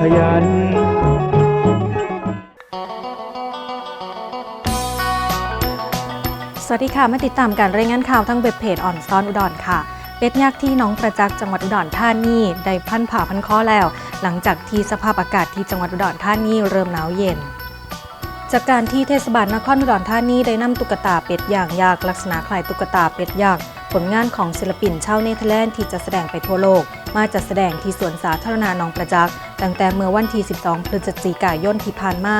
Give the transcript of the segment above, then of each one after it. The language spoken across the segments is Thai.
ขยัน สวัสดีค่ะ มาติดตามการรายงานข่าวทั้งเว็บเพจอ่อนซ้อนอุดรค่ะ เป็ดยักษ์ที่น้องประจักษ์จังหวัดอุดรธานีได้พันผ่าพันข้อแล้ว หลังจากที่สภาพอากาศที่จังหวัดอุดรธานีเริ่มหนาวเย็นจากการที่เทศบาลนครอุดรธานีได้นำตุ๊กตาเป็ดอย่างยักลักษณะคล้ายตุ๊กตาเป็ดยักษ์ ผลงานของศิลปินชาวเนเธอร์แลนด์ที่จะแสดงไปทั่วโลก มาจัดแสดงที่สวนสาธารณะหนองประจักษ์ตั้งแต่เมื่อวันที่ 12 พฤศจิกายนที่ผ่านมา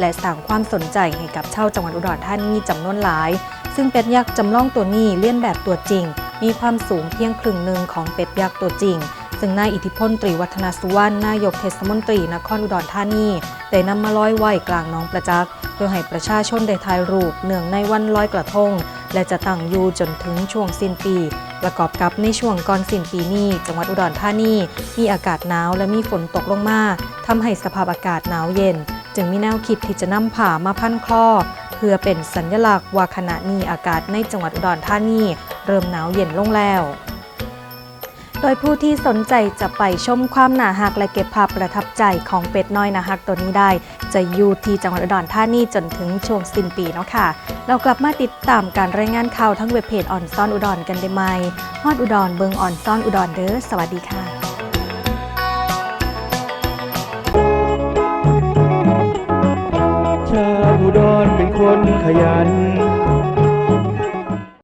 และสร้างความสนใจให้กับชาวจังหวัดอุดรธานีจำนวนหลาย ซึ่งเป็ดยักษ์จำลองตัวนี้เลียนแบบตัวจริง มีความสูงเพียงครึ่งหนึ่งของเป็ดยักษ์ตัวจริงซึ่งนายอิทธิพลตรีวัฒนาสุวรรณนายกเทศมนตรีนครอุดรธานีได้นำมาลอยไว้กลางน้องประจักษ์เพื่อให้ประชาชนได้ถ่ายรูปเนื่องในวันลอยกระทง และจะตั้งอยู่จนถึงช่วงสิ้นปี ประกอบกับในช่วงก่อนสิ้นปีนี้ จังหวัดอุดรธานีมีอากาศหนาวและมีฝนตกลงมาทำให้สภาพอากาศหนาวเย็น จึงมีแนวคิดที่จะนำผ้ามาพันคลอเพื่อเป็นสัญลักษณ์ว่าขณะนี้อากาศในจังหวัดอุดรธานีเริ่มหนาวเย็นลงแล้ว ดยผู้ที่สนใจจะไปชมความหนาหักและเก็บภาพประทับใจของเป็ดน้อยหนาหักตัวนี้ได้ จะอยู่ที่จังหวัดอุดรธานีจนถึงช่วงสิ้นปีเนาะค่ะ เรากลับมาติดตามการรายงานข่าวทั้งเว็บเพจอ่อนซ่อนอุดรกันได้ไหมฮอดอุดรเบิงอ่อนซ่อนอุดรเด้อสวัสดีค่ะชาวอุดรเป็นคนขยัน